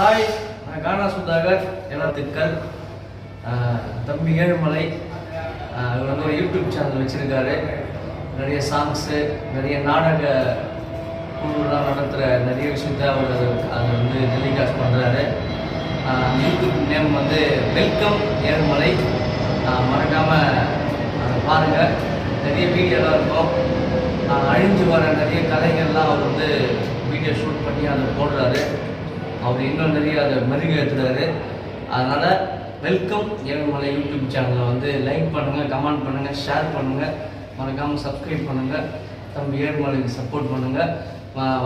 Hi நான் கானா சுதாகர் எல்லாத்துக்கள் தம்பி ஏழுமலை. அவர் வந்து ஒரு யூடியூப் சேனல் வச்சுருக்காரு. நிறைய சாங்ஸு நிறைய நாடக குழுலாம் நடத்துகிற நிறைய விஷயத்த அவர் அதை வந்து டெலிகாஸ்ட் பண்ணுறாரு யூடியூப் நேம் வந்து வெல்கம் ஏழுமலை. மறக்காமல் பாருங்கள் நிறைய வீடியோலாம் இருக்கும். அழிஞ்சு வர நிறைய கலைகள்லாம் அவர் வந்து வீடியோ ஷூட் பண்ணி அதை போடுறாரு. அவர் இன்னும் நிறைய அதை மெருகேற்றுறாரு அதனால் வெல்கம் ஏழுமலை யூடியூப் சேனலை வந்து லைக் பண்ணுங்கள் கமெண்ட் பண்ணுங்கள் ஷேர் பண்ணுங்கள் மறக்காமல் சப்ஸ்கிரைப் பண்ணுங்கள் தம்பி ஏழுமலைக்கு சப்போர்ட் பண்ணுங்கள்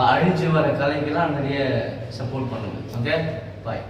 அழிஞ்சு வர கலைக்கெல்லாம் நிறைய சப்போர்ட் பண்ணுங்கள் ஓகே பாய்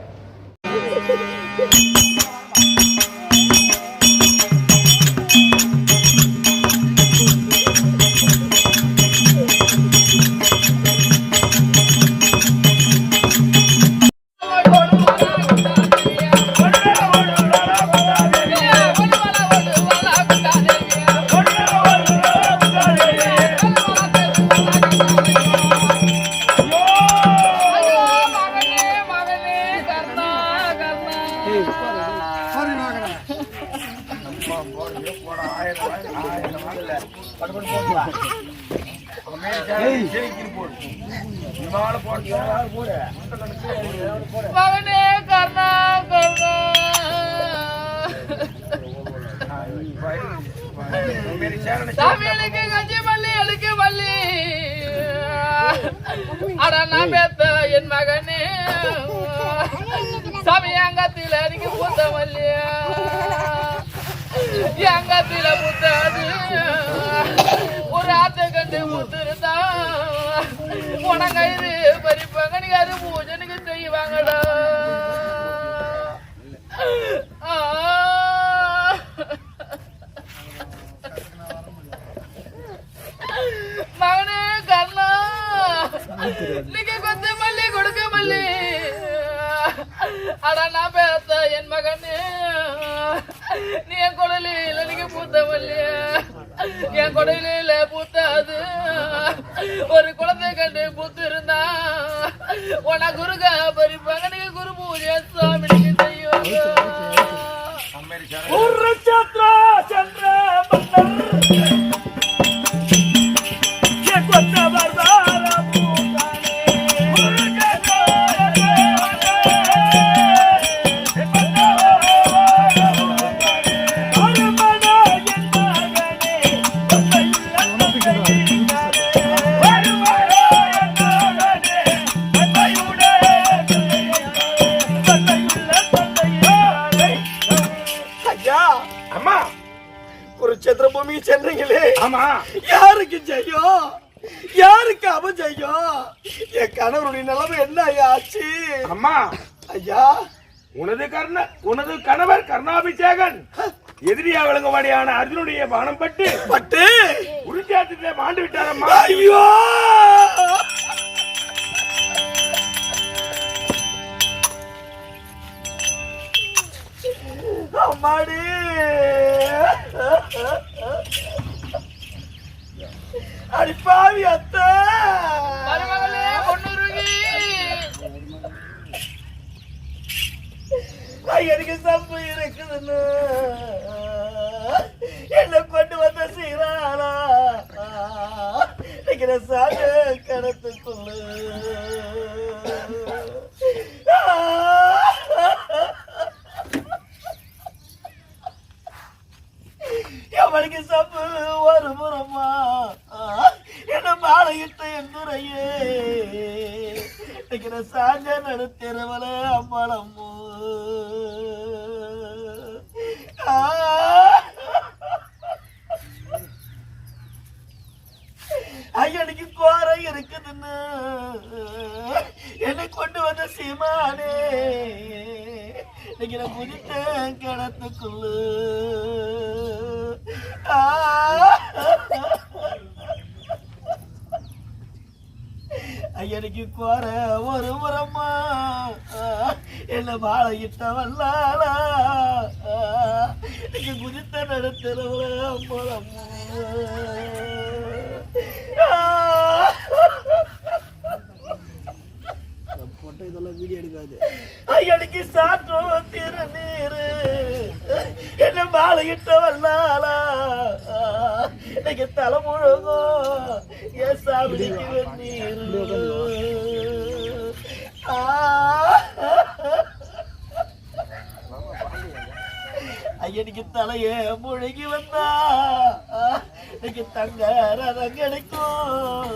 சமயங்கத்தில நீங்க பூத்த மல்லி எங்கத்தில புத்தாது? ஒரு ஆத்த கண்டு பூத்திருந்தா உனங்கயிறு பறிப்பாங்க நீங்க அது பூஜனுக்கு செய்வாங்கடா. மகனே கண்ணா அடா நான் பேத்த என் மகனே. நீ என் குடலில நீங்க பூத்த என் குடலில பூத்தாது. ஒரு குழந்தை கண்டு பூத்து இருந்தா உன குருக பறிப்பாங்க நீங்க குரு பூஜை சுவாமி நீங்க விளங்கும்படியான அர்ஜுனுடைய பானம் பட்டு பட்டு. உருச்சாத்திலே மாண்டு விட்டாரம்மா. ஐயோ! அம்மாடி. வாங்கி சாப்பு ஒரு புறமா. என்ன மாலையிட்ட என் துறையே. நிக்கிற சாஞ்ச நடுத்தரவல அம்பளம்மோ ஐயனுக்கு கோரை இருக்குதுன்னு. என்னை கொண்டு வந்த சீமானே. இன்னைக்கு நான் குதித்தேன் கிணத்துக்குள்ள. ஐயனுக்கு கோர ஒரு முறமா என்ன வாழ இட்ட வல்லாளா நீங்க குதித்த நடத்துறவள அம்பளம்மா இதெல்லாம் வீடியோ எடுக்காது. ஐயனுக்கு சாற்றும் திருநீரு என்ன மாலையிட்ட வல்லாலா இன்னைக்கு தலை முழுகும் என் சாமிக்கு வெந்நீரு. ஆ. ஐயனுக்கு தலைய முழுகி வந்தா. இன்னைக்கு தங்க ரதம் கிடைக்கும்.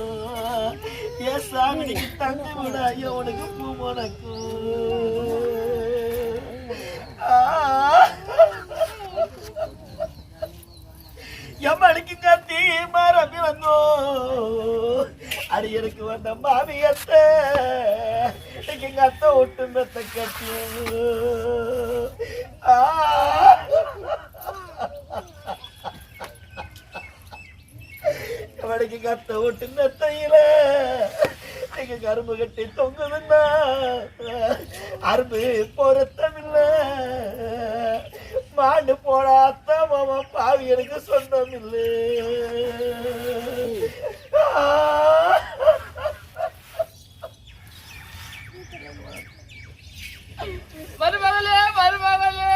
என் சாமிக்கு தங்க விட ஐயோ உனக்கு பூ முனக்கும் எம்மனுக்கு கத்தி மரபி வந்தோ. அடியனுக்கு வந்த மாமியத்த எங்க அத்தை ஒட்டு மெத்த கட்டியும் ஆ. கத்த ஒட்டு நெத்தையில எங்க கரும்பு கட்டி தொங்குதுன்னா அரும்பு பொருத்தமில்ல. மாண்டு போடாத்த மாமா பாவி எனக்கு சொந்தம் இல்லை. மருமகளே மருமகளே.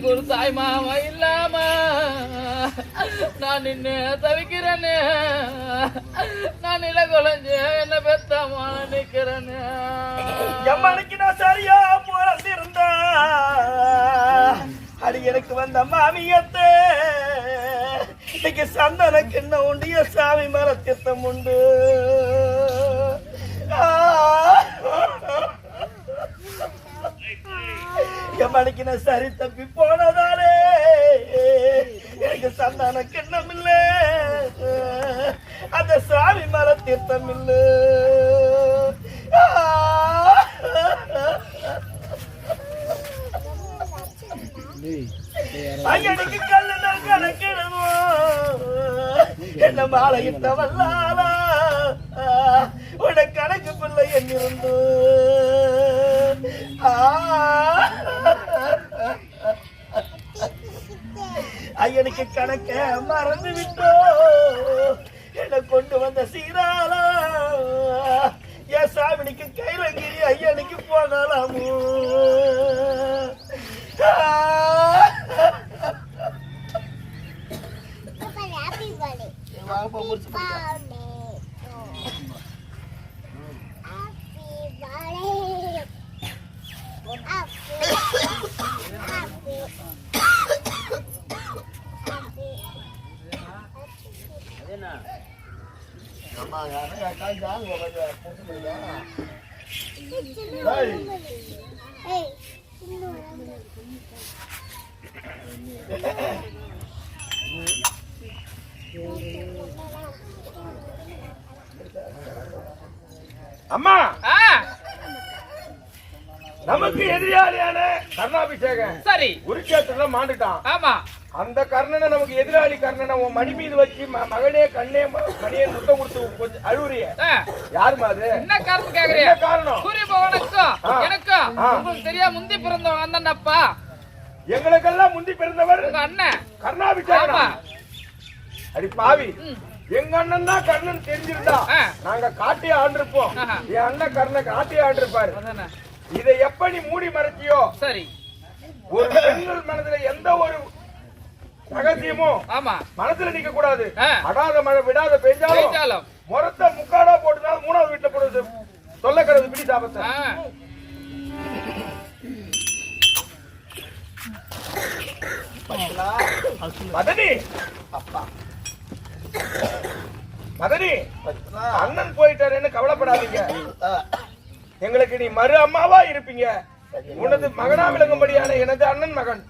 எனக்கு ஒரு தாய் மாமா இல்லாம. நான் நின்று தவிக்கிறேன்னு. நான் நில குழஞ்சு என்ன பெத்தம்மா நிக்கிறேன்னு. எம்மனுக்கு நான் சரியா பிறந்திருந்தா அடி எனக்கு வந்த மாமியத்தை. இன்னைக்கு சந்தன என்ன உண்டிய சாமி மர திட்டம் உண்டு? ஆ. எம்மனுக்கு நான் சரி தப்பி சந்தான கிண்ணம் இல்ல அந்த சாமி மர தீர்த்தம் இல்ல ஐயனுக்கு கல்லு நான் கணக்கிடுமோ. என்ன மாலையிட்ட வல்லாலா உன கணக்கு பிள்ளை என்னிருந்து? ஆ. கணக்க மறந்து விட்டோ என்ன கொண்டு வந்த சீராளா. என் சாமினிக்கு கைலங்கிரி ஐயனுக்கு birthday. வாங்கப்பா முடிச்சு அம்மா! நமக்கு எதிராளியான கர்ணாபிஷேகம். சரி. குருக்கேத்திரல மாண்டுட்டான். ஆமா. அந்த கர்ணனை நமக்கு எதிராளி கர்ணனை உன் மணி மீது வச்சு மகனே கண்ணே மணியே முத்தம் கொடுத்து கொஞ்சம் அழுவுறிய. யாருமா அது? என்ன காரணம் கேக்குறீங்க? காரணம்? சூரிய பகவானுக்கும். எனக்கும். உங்களுக்கு தெரியாம முந்தி பிறந்தவன் அந்தண்டப்பா எங்களுக்கெல்லாம் முந்தி பிறந்தவர் உங்க அண்ணன். கர்ணாபிஷேகம். அடி பாவி. எங்க அண்ணன் தான் கர்ணன் தெரிஞ்சிருந்தா. நாங்க காட்டியே ஆண்டிருப்போம். என் அண்ணன் கர்ணன் காட்டியே ஆண்டிருப்பாரு. இதை எப்ப நீ மூடி மறைச்சியோ? சரி. ஒரு பெண்கள் மனதுல எந்த ஒரு ரகசியமும் ஆமா. மனசுல நிக்க கூடாது. அடாத மழை விடாத பெஞ்சாலும். முறத்த முக்காடா போட்டுனாலும் மூணாவது வீட்டுல போடுறது சொல்லக்கிறது பிடி சாபத்தை. மதனி மதனி அண்ணன் போயிட்டாருன்னு கவலைப்படாதீங்க. எங்களுக்கு நீ மறு அம்மாவா இருப்பீங்க. உனது மகனா விளங்கும்படியான எனது அண்ணன் மகன்.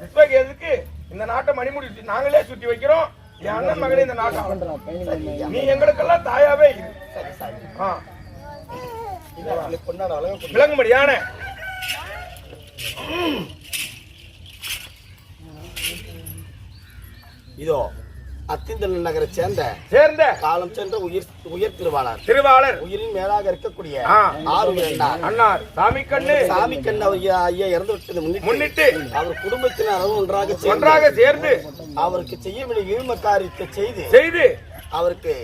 இப்ப எதுக்கு? இந்த நாட்டை மணிமுடி நாங்களே சுத்தி வைக்கிறோம். என் அண்ணன் மகனே இந்த நாட்டை நீ எங்களுக்கெல்லாம் தாயாவே இரு. ஆ. விளங்கும்படியான. இதோ அத்திந்தல் நகரை சேர்ந்த சேர்ந்த காலம் சென்ற உயிர் உயர் திருவாளர். திருவாளர். உயிரின் மேலாக இருக்கக்கூடிய. ஆறு அண்ணார். சாமி கண்ணு. சாமி கண்ண ஐயா ஐயா இறந்து விட்டது முன்னிட்டு அவர் குடும்பத்தினரும் ஒன்றாக சேர்ந்து ஒன்றாக சேர்ந்து அவருக்கு செய்ய வேண்டிய ஈழ்ம காரியத்தை செய்து செய்து அவருக்கு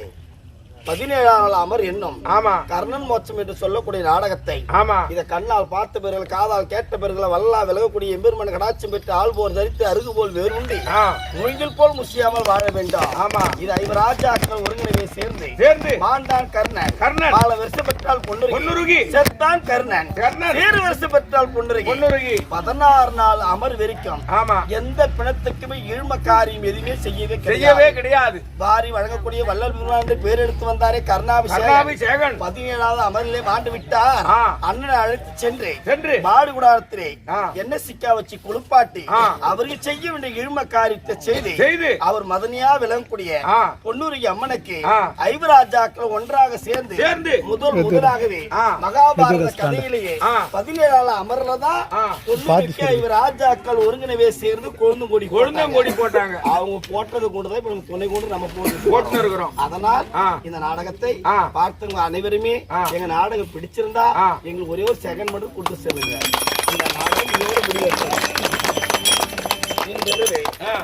பதினேழாம் அமர் என்னும் ஆமா. கர்ணன் மோட்சம் என்று சொல்லக்கூடிய நாடகத்தை. ஆமா. இத கண்ணால் பார்த்த பிறகு காதால் கேட்ட பிறகு வல்லா விலகக்கூடிய எம்பெருமன் கடாட்சம் பெற்று ஆள்போர் தரித்து அருகு போல் வேறுண்டி. ஆ, முயங்கில் போல் முசியாமல் வாழ வேண்டாம். ஆமா. இது ஐவராஜாக்கள் ஒருங்கிணைவை சேர்ந்து. சேர்ந்து. மாண்டான் கர்ணன். கர்ணன். பால வருஷம் பெற்றால் பொன்னுருகி. செத்தான் கர்ணன். கர்ணன். வேறு வருஷம் பெற்றால் பொன்னுருகி. பொன்னுருகி. பதினாறு நாள் அமர் வெறிக்கும். ஆமா. எந்த பிணத்துக்குமே இழும காரியம் எதுவுமே செய்யவே செய்யவே கிடையாது. வாரி வழங்கக்கூடிய வள்ளல் பெருமான் பேர் எடுத்து வந்தாரே கருணாபிஷேகன் பதினேழாவது அமரிலே மாண்டு விட்டார். அண்ணனை அழைத்து சென்று சென்று மாடு குடாரத்திலே. என்ன சிக்கா வச்சு குளிப்பாட்டி. அவருக்கு செய்ய வேண்டிய இழும காரியத்தை செய்து செய்து அவர் மதனியா விளங்கக்கூடிய ஆ. பொன்னூரி அம்மனுக்கு. ஐவராஜாக்கள் ஒன்றாக சேர்ந்து சேர்ந்து முதல் முதலாகவே. மகாபாரத கதையிலேயே. பதினேழாவது அமர்ல தான் ஐவராஜாக்கள் ஒருங்கிணைவே சேர்ந்து கொழுந்து கொடி கொழுந்தங்கொடி போட்டாங்க அவங்க போட்டது கொண்டு தான் இப்ப நம்ம துணை கொண்டு நம்ம போட்டு போட்டுன்னு இருக்கிறோம் அதனால். இந்த நாடகத்தை ஆ. பார்த்தவங்க அனைவருமே ஆ. எங்க நாடகம் பிடிச்சிருந்தா ஆ. எங்களுக்கு ஒரே ஒரு செகண்ட் மட்டும் கொடுத்து செல்லுங்க. இந்த நாடகம் இதோட இன்றிரவு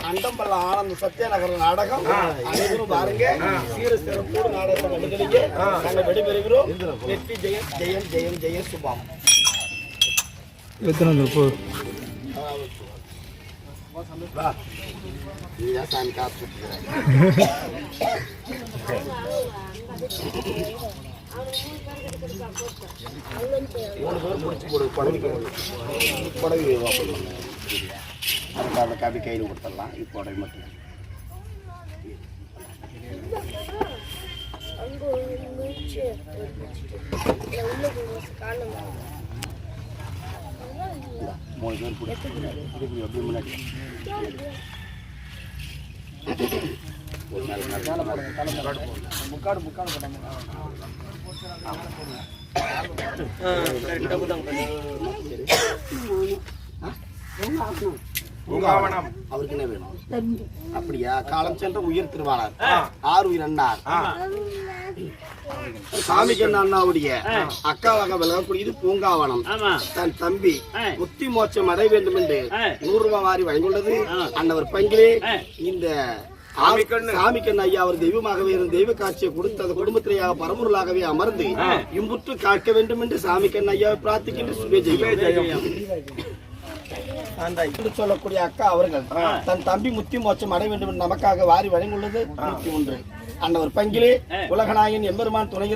அண்டம்பள்ள ஆனந்த சத்யநகர நாடகம். அனைவரும் பாருங்க. சீர சிறப்போடு நாடகத்தை நடுகிறீங்க நாங்கள் விடைபெறுகிறோம். வெற்றி ஜெயம் ஜெயம் ஜெயம் சுபம் மூணு பேர் பிடிச்சி போடு படகு படகு வாப்பலாம் அதுக்கு அந்த கபி கையில் கொடுத்துடலாம் மட்டும் ஒரு மூணு பேர் பிடிச்சி முன்னாடி ஒரு நாள் முக்காடு முக்காடு போட்டாங்க. பூங்காவனம் அவருக்கு என்ன வேணும்? அப்படியா? காலம் சென்ற உயிர் திருவாளர். ஆறு உயிர் அண்ணார். ஆ, சாமிக்கண்ண அண்ணாவுடைய? அக்காவாக விலகக்கூடியது பூங்காவனம். தன் தம்பி முத்தி மோட்சம் அடைய வேண்டும் என்று நூறு ரூபாய் வாரி வழங்கியுள்ளது. அன்னவர் பங்கிலே இந்த சாமிக்கண்ண ஐயா அவர் தெய்வமாகவே இருந்து தெய்வ காட்சியை கொடுத்து அந்த குடும்பத்திலேயாக பரம்பொருளாகவே அமர்ந்து இம்புற்று காக்க வேண்டும் என்று சாமிக்கண்ண ஐயாவை பிரார்த்திக்கின்ற சுபே ஜெயம். அந்த என்று சொல்லக்கூடிய அக்கா அவர்கள் தன் தம்பி முத்தி மோட்சம் அடைய வேண்டும் என்று நமக்காக வாரி வழங்கியுள்ளது. நூத்தி ஒன்று. அன்னவர் பங்கிலே உலகநாயகன் எம்பெருமான் துணை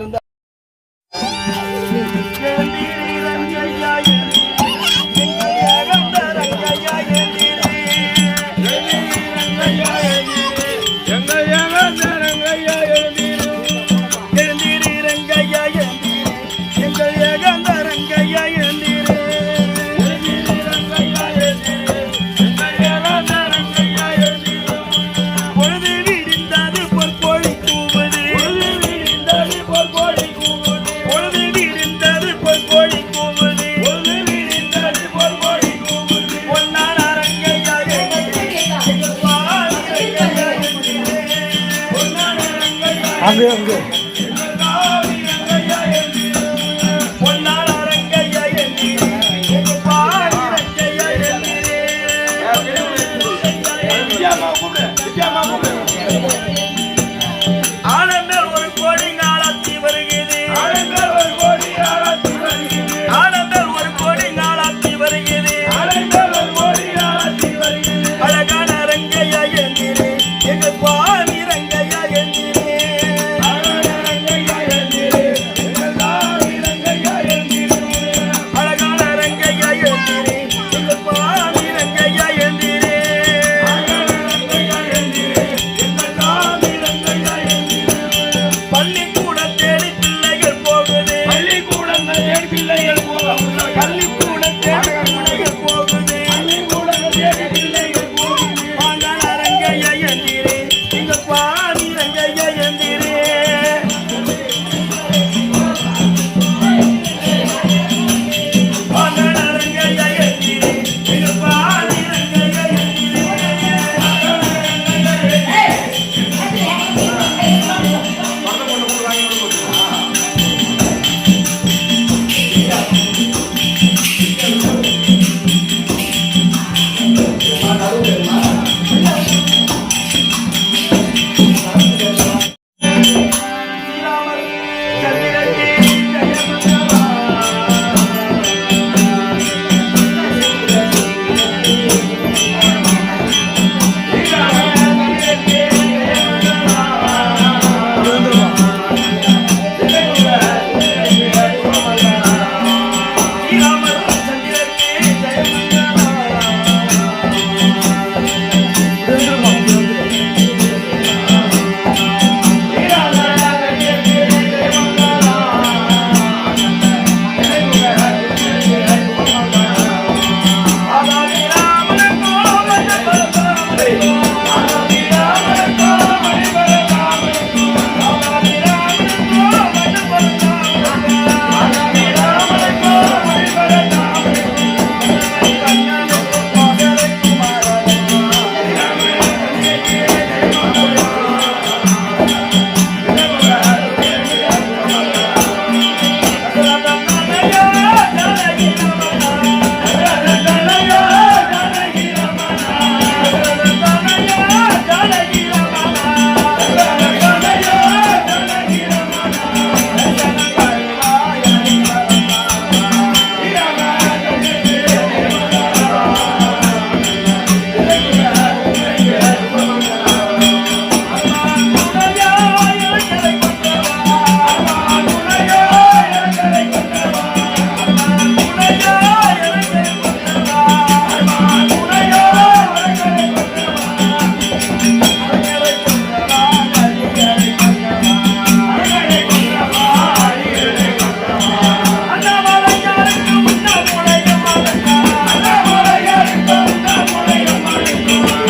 안 돼, 안 돼.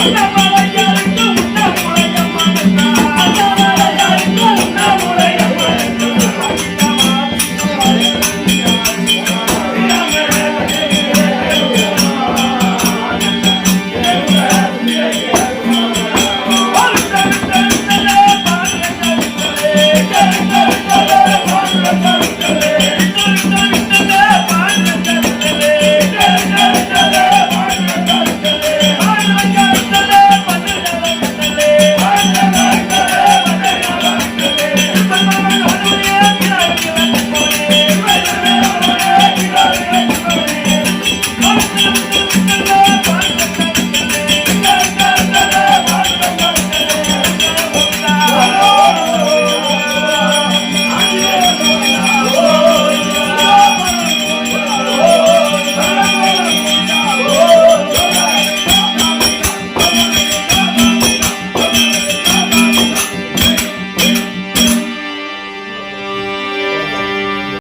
Thank you.